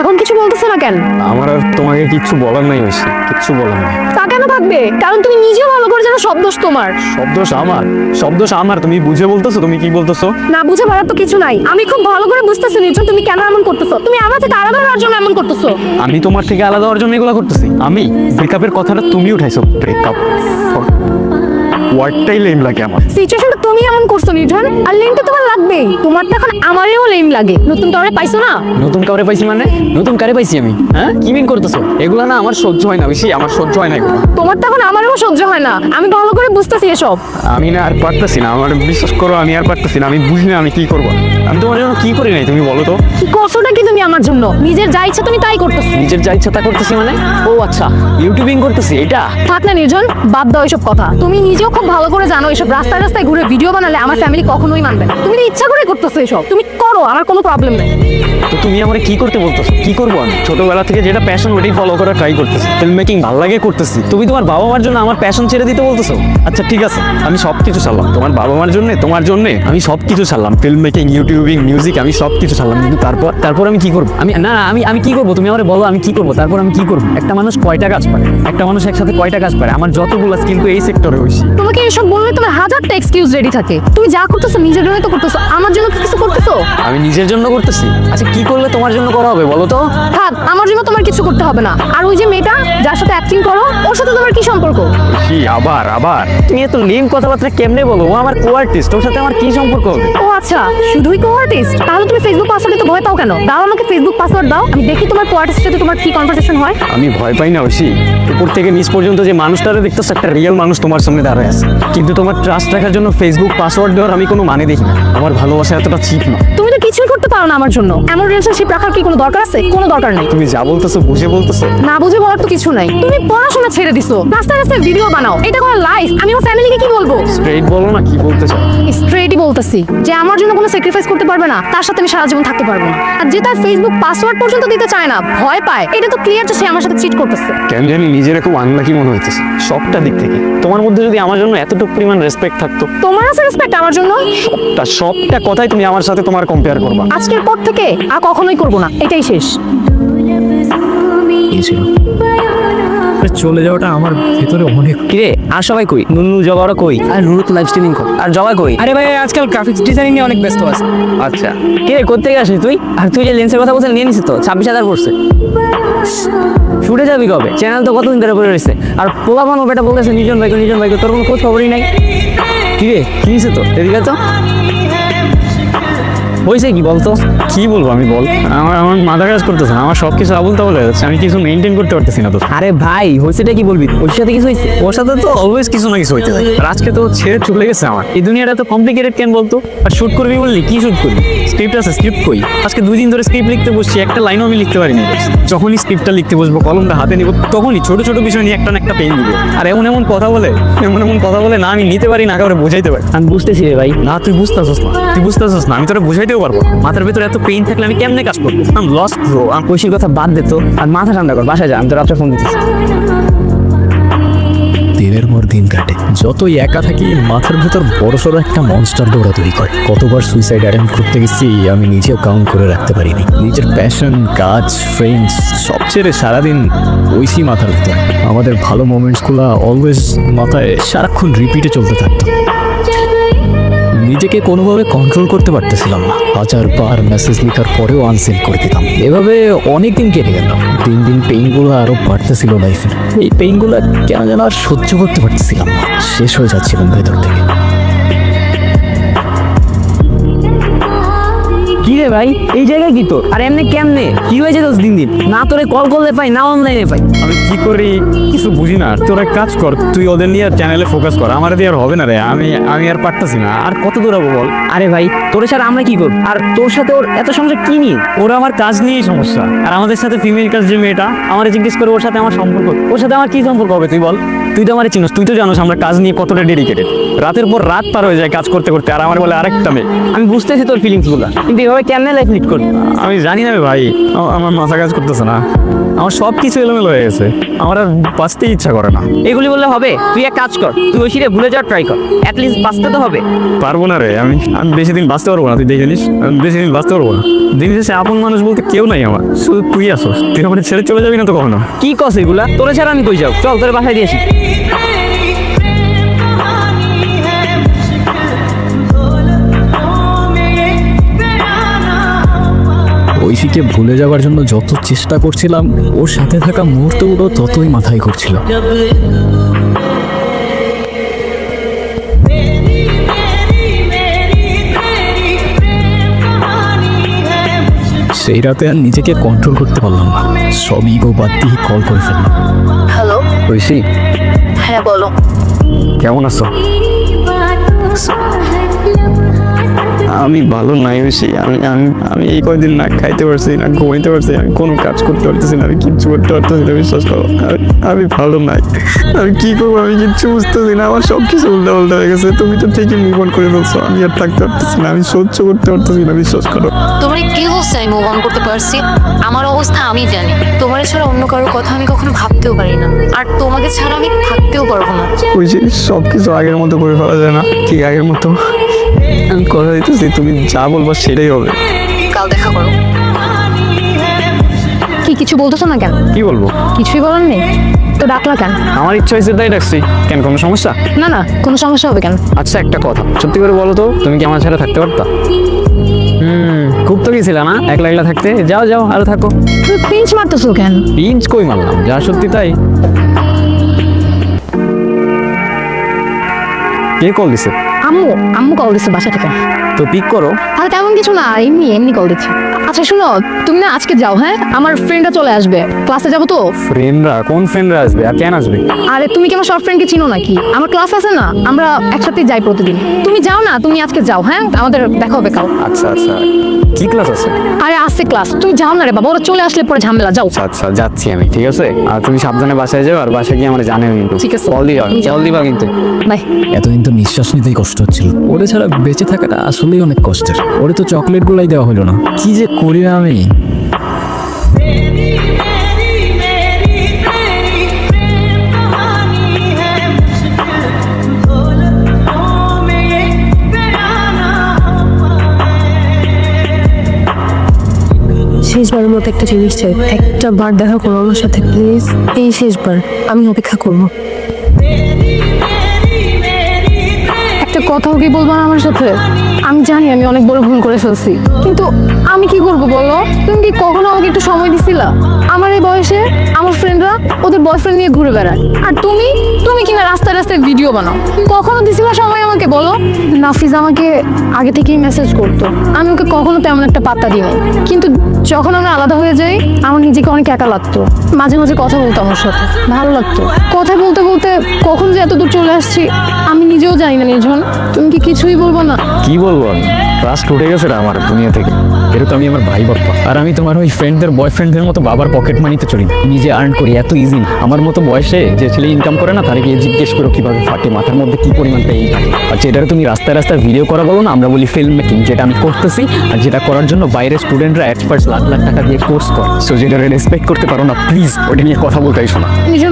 এখন কিছু বলতেছে না কেন? আমার আর তোমাকে কিচ্ছু বলার নাই ঐশী কিচ্ছু বলার নাই। তা কেন থাকবে কারণ তুমি নিজেও ভালো করে জানো সব দোষ তোমার। সব দোষ আমার সব দোষ আমার। তুমি বুঝে বলতেছো তুমি কি বলতেছো? না বুঝে পারার তো কিছু নাই। আমি খুব ভালো করে বুঝতেছি নির্জন তুমি কেন এমন করতেছো? তুমি আমার থেকে আলাদা হওয়ার জন্য এমন করতেছো। আমি তোমার থেকে আলাদা হওয়ার জন্য এগুলো করতেছি। আমি ব্রেকআপের কথাটা তুমি উঠাইছো ব্রেকআপ ওয়ার্ডটাই লেম লাগে আমার। সিচুয়েশনটা তুমি এমন করছ নির্জন আর লেন তো তোমার লাগবেই। তোমার তো এখন আমারও লেম লাগে। নতুন কাউরে পাইছো না? নতুন কাউরে পাইছি মানে? নতুন কারে পাইছি আমি? হ্যাঁ? কি মিন করতেছো? এগুলো না আমার সহ্য হয় না বেশি আমার সহ্য হয় না এগুলো। তোমার তো এখন আমারও সহ্য হয় না। আমি ভালো করে বুঝতেছি এসব। আমি না আর পারতেছি না। আমার বিশ্বাস করো আমি আর পারতেছি না। আমি বুঝি না আমি কি করব। আমি তোমার জন্য কি করি নাই তুমি বলো তো। কি করছোটা কি তুমি আমার জন্য? নিজের যা ইচ্ছা তুমি তাই করতেছো। নিজের যা ইচ্ছা তা করতেছি মানে? ও আচ্ছা ইউটিউবিং করতেছি এটা থাক না নির্জন বাদ দাও এসব কথা। তুমি নিজেও খুব ভালো করে জানো এসব রাস্তায় রাস্তায় ঘুরে ভিডিও বানালে আমার ফ্যামিলি কখনোই মানবে না। তুমি ইচ্ছা করে করতেছো এসব তুমি করো আমার কোনো প্রবলেম নেই। তো তুমি আমারে কি করতে বলতেছো? কি করব আমি? ছোটবেলা থেকে যেটা প্যাশন ওটাই ফলো করার ট্রাই করতেছি। ফিল্ম মেকিং ভালো লাগে করতেছি। তুমি তোমার বাবা মার জন্য আমার প্যাশন ছেড়ে দিতে বলতেছো? আচ্ছা ঠিক আছে আমি সব কিছু ছাড়লাম। তোমার বাবা মার জন্য তোমার জন্য আমি সব কিছু ছাড়লাম। ফিল্ম মেকিং ইউটিউবিং মিউজিক আমি সব কিছু ছাড়লাম কিন্তু তারপর তারপর আমি কি করব? আমি না আমি আমি কি করব? তুমি আমারে বলো আমি কি করব? তারপর আমি কি করব? একটা মানুষ কয়টা কাজ পারে? একটা মানুষ একসাথে কয়টা কাজ পারে? আমার যতগুলো কিন্তু এই সেক্টরে হয়েছি তোমাকে এসব বললে তোমার হাজারটা এক্সকিউজ রেডি থাকে। তুমি যা করতেছো নিজের জন্য তো করতেছো। আমার জন্য কিছু করতেছো? আমি নিজের জন্য করতেছি। আচ্ছা কি করলে তোমার জন্য করা হবে বলো তো? থাক আমার জন্য তোমার কিছু করতে হবে না। আর ওই যে মেয়েটা যার সাথে অ্যাক্টিং করো ওর সাথে তোমার কি সম্পর্ক? কি আবার আবার? তুমি এত লিম কথাবার্তা কেমনে বলো? ও আমার কো আর্টিস্ট ওর সাথে আমার কি সম্পর্ক হবে? ও আচ্ছা শুধুই আর্টিস্ট তাহলে তুমি ফেসবুক পাসওয়ার্ডে তো ভয় পাও কেন? দাও আমাকে ফেসবুক পাসওয়ার্ড দাও। আমি দেখি তোমার কো আর্টিস্টের সাথে তোমার কি কনভারসেশন হয়। আমি ভয় পাই না ঐশী। উপর থেকে নিচ পর্যন্ত যে মানুষটারে দেখতেছো একটা রিয়েল মানুষ তোমার সামনে দাঁড়ায় আছে। কিন্তু তোমার ট্রাস্ট রাখার জন্য ফেসবুক পাসওয়ার্ড দেওয়ার আমি কোনো মানে দেখি না। আমার ভালোবাসা এতটা চিপ না। তুমি তো কিছুই করতে পারো না আমার জন্য। এমন রিলেশনশিপ রাখার কি কোনো দরকার আছে? কোনো দরকার নেই। তুমি যা বলতেছো বুঝে বলতেছো। না বুঝে বলার তো কিছু নাই। তুমি পড়াশোনা ছেড়ে দিছো। রাস্তায় রাস্তায় ভিডিও বানাও। এটা কোনো লাইফ আমি আমার স্ট্রেট বলো না কি বলতে চাও? স্ট্রেটই বলতেছি। যে আমার জন্য কোনো স্যাক্রিফাইস করতে পারবে না তার সাথে আমি সারা জীবন থাকতে পারব না। আর যে তার ফেসবুক পাসওয়ার্ড পর্যন্ত দিতে চায় না ভয় পায়। এটা তো ক্লিয়ার যে সে আমার সাথে চিট করতেছে। কেন জানি নিজের খুব আনলাকি মনে হইতেছে সবটা দিক থেকে। তোমার মধ্যে যদি আমার জন্য এতটুকু পরিমাণ রেসপেক্ট থাকতো তোমার আছে রেসপেক্ট আমার জন্য? তা সবটা কথাই তুমি আমার সাথে তোমার কম্পেয়ার করবা। আজকের পর থেকে আর কখনোই করব না এটাই শেষ। গিয়েছিল চলে যাওয়াটা আমার ভেতরে অনেক কিরে আর সবাই কই? নুনু জগাওরা কই? আর নুনু তো লাইভ স্ট্রিমিং কর। আর জগা কই? আরে ভাই আজকাল গ্রাফিক্স ডিজাইনিং নিয়ে অনেক ব্যস্ত আছে। আচ্ছা। কিরে কোথেকে আসিস তুই? আর তুই যে লেন্সের কথা বলছিস নিয়ে নিছিস তো? ছাব্বিশ হাজার পড়ছে। শুটে যাবি কবে? চ্যানেল তো কতদিন ধরে পড়ে রয়েছে? আর পোলাপান ওটা বলতেছে নিজন ভাইকে নিজন ভাইকে তোর কোনো খোঁজ খবরই নাই। কিরে কি তো এদিকে তো। হয়েছে কি বলতো? কি বলব আমি বল। আমার আমার মাথা কাজ করতেছে না আমার সব কিছু আবুল তাবুল হয়ে যাচ্ছে আমি কিছু মেনটেন করতে পারতেছি না তো। আরে ভাই হয়েছেটা কি বলবি? ওর সাথে কিছু হয়েছে? ওর সাথে তো অলওয়েজ কিছু না কিছু হইতে থাকে আর আজকে তো ছেড়ে চলে গেছে আমার। এই দুনিয়াটা তো কমপ্লিকেটেড কেন বলতো? আর শুট করবি বললি? কি শুট করবি? স্ক্রিপ্ট আছে স্ক্রিপ্ট কই? আজকে দুই দিন ধরে স্ক্রিপ্ট লিখতে বসছি একটা লাইনও আমি লিখতে পারিনি। যখনই স্ক্রিপ্টটা লিখতে বসবো কলমটা হাতে নিব তখনই ছোট ছোট বিষয় নিয়ে একটা না একটা পেন দিব। আর এমন এমন কথা বলে এমন এমন কথা বলে না আমি নিতে পারি না কাউরে বোঝাইতে পারি। আমি বুঝতেছি রে ভাই। না তুই বুঝতেছস না। তুই বুঝতেছস না আমি তোরা বুঝাইতেও পারব মাথার ভিতরে এত পেইন থাকলে আমি কেমনে কাজ করব? আম লস ব্রো আম কৈশির কথা বাদ দে তো। আর মাথা ঠান্ডা কর, বাসায় যা, আমি তো রাত্রে ফোন দিতেছি দিনের পর দিন কাটে। যতই একা থাকি, মাথার ভেতর বড়সড় একটা মনস্টার দৌড়াদৌড়ি করে। কতবার সুইসাইড অ্যাটেম্প করতে গেছি, আমি নিজেও কাউন্ট করে রাখতে পারিনি। নিজের প্যাশন কাজ ফ্রেন্ডস সব ছেড়ে সারাদিন ওইসি মাথার ভিতরে। আমাদের ভালো মোমেন্টসগুলো অলওয়েজ মাথায় সারাক্ষণ রিপিটে চলতে থাকতো। নিজেকে কোনোভাবে কন্ট্রোল করতে পারতেছিলাম না। হাজার বার মেসেজ লেখার পরেও আনসেন্ড করে দিতাম। এভাবে অনেক দিন কেটে গেল। দিন দিন পেইনগুলো আরও বাড়তেছিল লাইফের এই পেইনগুলো কেন যেন আর সহ্য করতে পারতেছিলাম না। শেষ হয়ে যাচ্ছিলাম ভেতর থেকে। রে ভাই এই জায়গায় কি তোর? আর এমনি কেমনে? কি হয়েছে তোর দিন দিন? না তোরে কল করলে পাই না অনলাইনে পাই। আমি কি করি কিছু বুঝি না। তোর এক কাজ কর তুই ওদের নিয়ে চ্যানেলে ফোকাস কর। আমার দিয়ে আর হবে না রে আমি আমি আর পারতাছি না। আর কত দূরাবো বল? আরে ভাই তোর সাথে আমরা কি করব? আর তোর সাথে ওর এত সমস্যা কি নিয়ে? ওরা আমার কাজ নিয়েই সমস্যা। আর আমাদের সাথে ফিমেল কাজ যে মেয়েটা আমার জিজ্ঞেস করে ওর সাথে আমার সম্পর্ক ওর সাথে আমার কি সম্পর্ক হবে তুই বল? তুই তো আমার চিনস তুই তো জানোস আমরা কাজ নিয়ে কতটা ডেডিকেটেড রাতের পর রাত পার হয়ে যায় কাজ করতে করতে আর আমার বলে আরেকটা মেয়ে। আমি বুঝতেছি তোর ফিলিংসগুলো কিন্তু এভাবে কেমনে লাইফ লিড করবি? আমি জানি না ভাই আমার মাথা কাজ করতেছে না। আমার সব কিছু এলোমেলো হয়ে গেছে আমার আর বাঁচতেই ইচ্ছা করে না। এগুলি বললে হবে তুই এক কাজ কর তুই ওই সিটে ভুলে যাওয়ার ট্রাই কর অ্যাটলিস্ট বাঁচতে তো হবে। পারব না রে আমি আমি বেশি দিন বাঁচতে পারব না তুই দেখে নিস আমি বেশি দিন বাঁচতে পারব না। দিন শেষে আপন মানুষ বলতে কেউ নাই আমার শুধু তুই আসোস তুই আমার ছেড়ে চলে যাবি না তো কখনো? কি কস এগুলা? তোরা ছাড়া আমি কই যাও চল তোর বাসায় দিয়েছি ঐশীকে ভুলে যাওয়ার জন্য যত চেষ্টা করছিলাম ওর সাথে থাকা মুহূর্তগুলো ততই মাথায় ঘুরছিল। সেই রাতে আর নিজেকে কন্ট্রোল করতে পারলাম না। সব ইগো বাদ দিয়ে কল করে ফেললাম। হ্যালো ঐশী? হ্যাঁ বলো। কেমন আছো? আমি ভালো নাই ঐশী আমি আমি আমি এই কয়দিন না খাইতে পারছি না ঘুমাইতে পারছি আমি কোনো কাজ করতে পারতেছি না আমি কিচ্ছু করতে পারতেছি না বিশ্বাস করো। আমি- ভালো নাই। আমি কি করব আমি কিচ্ছু বুঝতেছি না আমার সব কিছু উল্টা উল্টা হয়ে গেছে তুমি তো ঠিকই মুভ অন করে ফেলছো আমি আর থাকতে পারতেছি না আমি সহ্য করতে পারতেছি না বিশ্বাস করো। তোমার কি বলছে আমি মুভ অন করতে পারছি? আমার অবস্থা আমি জানি তোমার ছাড়া অন্য কারোর কথা আমি কখনো ভাবতেও পারি না আর তোমাকে ছাড়া আমি থাকতেও পারব না। ওই যে সব কিছু আগের মতো করে ফেলা যায় না ঠিক আগের মতো। আমি কথা দিতেছি তুমি যা বলব সেটাই হবে। কাল দেখা করো। কি কিছু বলতেছো না কেন? কি বলব? কিছুই বলার নেই। তো ডাকলা কেন? আমার ইচ্ছা হয়েছে তাই ডাকছি। কেন কোনো সমস্যা? না না কোনো সমস্যা হবে কেন? আচ্ছা একটা কথা। সত্যি করে বলো তো তুমি কি আমার ছাড়া থাকতে পারতা? হুম খুব তো গেছিলা না? একলা একলা থাকতে? যাও যাও আরও থাকো। তুমি পিঞ্চ মারতেছো কেন? পিঞ্চ কই মারলাম? যা সত্যি তাই। কে কল দিছে? আম্মু আম্মু কল দিচ্ছে বাসা থেকে। তো পিক করো। আর তেমন কিছু না এমনি এমনি কল দিচ্ছে। আচ্ছা শুনো তুমি না আজকে যাও হ্যাঁ? আমার ফ্রেন্ডরা চলে আসবে। ক্লাসে যাব তো? ফ্রেন্ডরা কোন ফ্রেন্ডরা আসবে? আর কেন আসবে? আরে তুমি কি আমার সব ফ্রেন্ডকে চিনো নাকি? আমার ক্লাস আছে না আমরা একসাথে যাই প্রতিদিন। তুমি যাও না তুমি আজকে যাও হ্যাঁ? আমাদের দেখা হবে কাল। আচ্ছা আচ্ছা। কি ক্লাস আছে? আরে আসছে ক্লাস তুমি যাও না রে বাবা ওরা চলে আসলে পরে ঝামেলা যাও। আচ্ছা আচ্ছা যাচ্ছি আমি ঠিক আছে? আর তুমি সাবধানে বাসায় যাও আর বাসায় গিয়ে আমার জানেও কিন্তু। ঠিক আছে। জলদি দিও কল দিবা কিন্তু। বাই এতদিন তো নিঃশ্বাস নিতেই কষ্ট। হচ্ছিল। ওরে ছাড়া বেঁচে থাকাটা আসলেই অনেক কষ্টের। ওরে তো চকলেট গুলাই দেওয়া হলো না। কি যে করি না আমি? শেষবারের মতো একটা জিনিস চাই। একটা বার দেখা করো আমার সাথে প্লিজ এই শেষবার আমি অপেক্ষা করব। কথাও কি বলব না আমার সাথে? আমি জানি আমি অনেক বড় ভুল করে ফেলছি। কিন্তু আমি কি করব বলো? তুমি কি কখনো আমাকে একটু সময় দিছিলা? আমার এই বয়সে আমার ফ্রেন্ডরা ওদের বয়ফ্রেন্ড নিয়ে ঘুরে বেড়ায়। আর তুমি? তুমি কিনা রাস্তায় রাস্তায় ভিডিও বানাও। কখনো দিছিলা সময় আমাকে বলো? নাফিজ আমাকে আগে থেকেই মেসেজ করতো। আমি ওকে কখনো তেমন একটা পাত্তা দিই কিন্তু যখন আমরা আলাদা হয়ে যাই, আমার নিজেকে অনেক একা লাগতো। মাঝে মাঝে কথা বলতো আমার সাথে। ভালো লাগতো। কথা বলতে বলতে কখন যে এত দূর চলে আসছি আমি নিজেও জানি না নির্জন। তুমি কি কিছুই বলব না? কি বলব আমি? ট্রাস্ট উঠে গেছে রে আমার দুনিয়া থেকে। এটা তো আমি আমার ভাই বাপ্পা আর আমি তোমার ওই ফ্রেন্ডদের বয়ফ্রেন্ডদের মতো বাবার পকেট মানিতে চলি না। নিজে আর্ন করি এত ইজি আমার মতো বয়সে যে ছেলে ইনকাম করে না তারা গিয়ে জিজ্ঞেস করো কীভাবে ফাটে মাথার মধ্যে কি পরিমাণ পেইন থাকে। আর যেটা তুমি রাস্তায় রাস্তায় ভিডিও করা বলো না আমরা বলি ফিল্ম মেকিং যেটা আমি করতেছি। আর যেটা করার জন্য বাইরের স্টুডেন্টরা এক্সপার্টস লাখ লাখ টাকা দিয়ে কোর্স করে। সো যেটা রেসপেক্ট করতে পারো না প্লিজ ওটা নিয়ে কথা বলতে এসো না। নির্জন